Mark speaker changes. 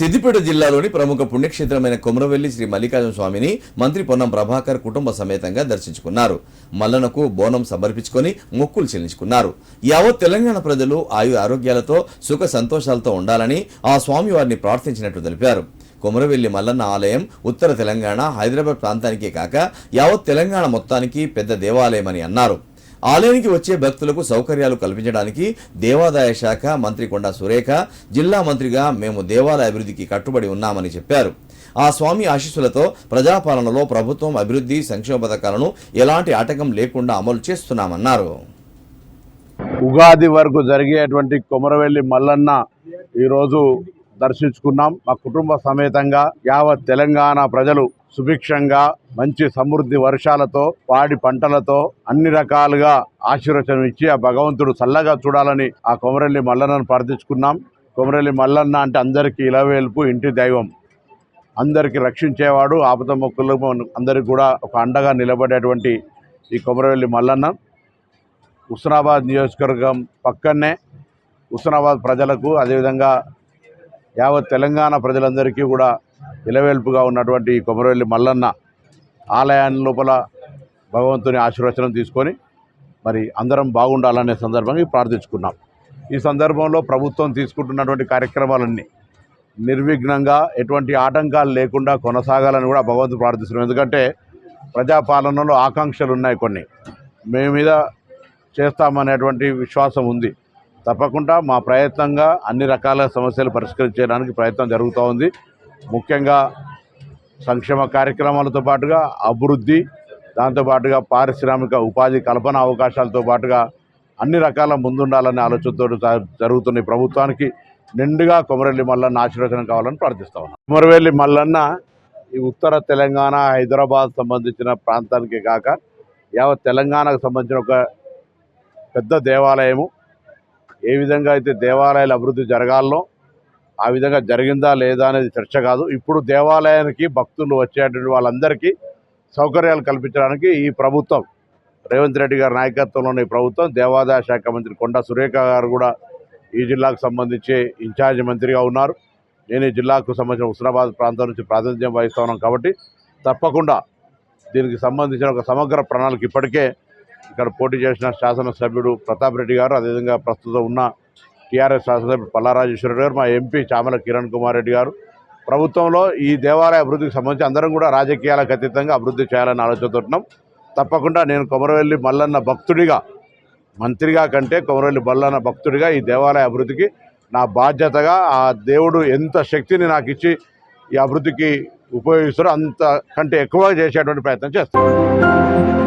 Speaker 1: సిద్దిపేట జిల్లాలోని ప్రముఖ పుణ్యక్షేత్రమైన కొమరవెల్లి శ్రీ మల్లికార్జున స్వామిని మంత్రి పొన్నం ప్రభాకర్ కుటుంబ సమేతంగా దర్శించుకున్నారు. మల్లనకు బోనం సమర్పించుకొని మొక్కులు చెల్లించుకున్నారు. యావత్ తెలంగాణ ప్రజలు ఆయు ఆరోగ్యాలతో సుఖ సంతోషాలతో ఉండాలని ఆ స్వామి వారిని ప్రార్థించినట్టు తెలిపారు. కొమరవెల్లి మల్లన్న ఆలయం ఉత్తర తెలంగాణ హైదరాబాద్ ప్రాంతానికే కాక యావత్ తెలంగాణ మొత్తానికి పెద్ద దేవాలయమని అన్నారు. ఆలయానికి వచ్చే భక్తులకు సౌకర్యాలు కల్పించడానికి దేవాదాయ శాఖ మంత్రి కొండా సురేఖ జిల్లా మంత్రిగా మేము దేవాలయ అభివృద్ధికి కట్టుబడి ఉన్నామని చెప్పారు. ఆ స్వామి ఆశీస్సులతో ప్రజాపాలనలో ప్రభుత్వం అభివృద్ధి సంక్షేమ పథకాలను ఎలాంటి ఆటకం లేకుండా అమలు చేస్తున్నామన్నారు.
Speaker 2: ఉగాది వరకు జరిగేటువంటి కొమరవెల్లి మల్లన్న ఈరోజు దర్శించుకున్నాం. మా కుటుంబ సమేతంగా యావత్ తెలంగాణ ప్రజలు సుభిక్షంగా మంచి సమృద్ధి వర్షాలతో పాడి పంటలతో అన్ని రకాలుగా ఆశీర్వచనం ఇచ్చి ఆ భగవంతుడు చల్లగా చూడాలని ఆ కొమరవెల్లి మల్లన్నను ప్రార్థించుకున్నాం. కొమరెల్లి మల్లన్న అంటే అందరికీ ఇలవేల్పు ఇంటి దైవం. అందరికీ రక్షించేవాడు ఆపద మొక్కలు అందరికి కూడా ఒక అండగా నిలబడేటువంటి ఈ కొమరవెల్లి మల్లన్న. హుస్నాబాద్ నియోజకవర్గం పక్కనే హుస్నాబాద్ ప్రజలకు అదేవిధంగా యావత్ తెలంగాణ ప్రజలందరికీ కూడా ఇలవేల్పుగా ఉన్నటువంటి కొమరవెల్లి మల్లన్న ఆలయాన్ని లోపల భగవంతుని ఆశీర్వచనం తీసుకొని మరి అందరం బాగుండాలనే సందర్భంగా ప్రార్థించుకున్నాం. ఈ సందర్భంలో ప్రభుత్వం తీసుకుంటున్నటువంటి కార్యక్రమాలన్నీ నిర్విఘ్నంగా ఎటువంటి ఆటంకాలు లేకుండా కొనసాగాలని కూడా భగవంతుడు ప్రార్థిస్తున్నాం. ఎందుకంటే ప్రజాపాలనలో ఆకాంక్షలు ఉన్నాయి కొన్ని. మేము మీద చేస్తామనేటువంటి విశ్వాసం ఉంది. తప్పకుండా మా ప్రయత్నంగా అన్ని రకాల సమస్యలు పరిష్కరించడానికి ప్రయత్నం జరుగుతూ ఉంది. ముఖ్యంగా సంక్షేమ కార్యక్రమాలతో పాటుగా అభివృద్ధి దాంతోపాటుగా పారిశ్రామిక ఉపాధి కల్పన అవకాశాలతో పాటుగా అన్ని రకాల ముందుండాలనే ఆలోచనతో జరుగుతున్న ప్రభుత్వానికి నిండుగా కొమరవెల్లి మల్లన్న ఆశీర్వచనం కావాలని ప్రార్థిస్తా ఉన్నాను కొమరవెల్లి మల్లన్న ఈ ఉత్తర తెలంగాణ హైదరాబాద్ సంబంధించిన ప్రాంతానికి కాక యావత్ తెలంగాణకు సంబంధించిన ఒక పెద్ద దేవాలయము. ఏ విధంగా అయితే దేవాలయాల అభివృద్ధి జరగాలనో ఆ విధంగా జరిగిందా లేదా అనేది చర్చ కాదు. ఇప్పుడు దేవాలయానికి భక్తులు వచ్చేటువంటి వాళ్ళందరికీ సౌకర్యాలు కల్పించడానికి ఈ ప్రభుత్వం రేవంత్ రెడ్డి గారి నాయకత్వంలోని ఈ ప్రభుత్వం దేవాదాయ శాఖ మంత్రి కొండా సురేఖ గారు కూడా ఈ జిల్లాకు సంబంధించి ఇన్ఛార్జ్ మంత్రిగా ఉన్నారు. నేను ఈ జిల్లాకు సంబంధించిన హుస్నాబాద్ ప్రాంతం నుంచి ప్రాతినిధ్యం వహిస్తా ఉన్నాం కాబట్టి తప్పకుండా దీనికి సంబంధించిన ఒక సమగ్ర ప్రణాళిక ఇప్పటికే ఇక్కడ పోటీ చేసిన శాసనసభ్యుడు ప్రతాప్ రెడ్డి గారు అదేవిధంగా ప్రస్తుతం ఉన్న టీఆర్ఎస్ శాసనసభ్యుడు పల్లారాజేశ్వర గారు మా ఎంపీ చామల కిరణ్ కుమార్ రెడ్డి గారు. ప్రభుత్వంలో ఈ దేవాలయ అభివృద్ధికి సంబంధించి అందరం కూడా రాజకీయాలకు అతీతంగా అభివృద్ధి చేయాలని ఆలోచనతోటున్నాం తప్పకుండా నేను కొమరవెల్లి మల్లన్న భక్తుడిగా మంత్రిగా కంటే కొమరవెల్లి మల్లన్న భక్తుడిగా ఈ దేవాలయ అభివృద్ధికి నా బాధ్యతగా ఆ దేవుడు ఎంత శక్తిని నాకు ఇచ్చి ఈ అభివృద్ధికి ఉపయోగిస్తారో అంత కంటే ఎక్కువగా చేసేటువంటి ప్రయత్నం చేస్తాను.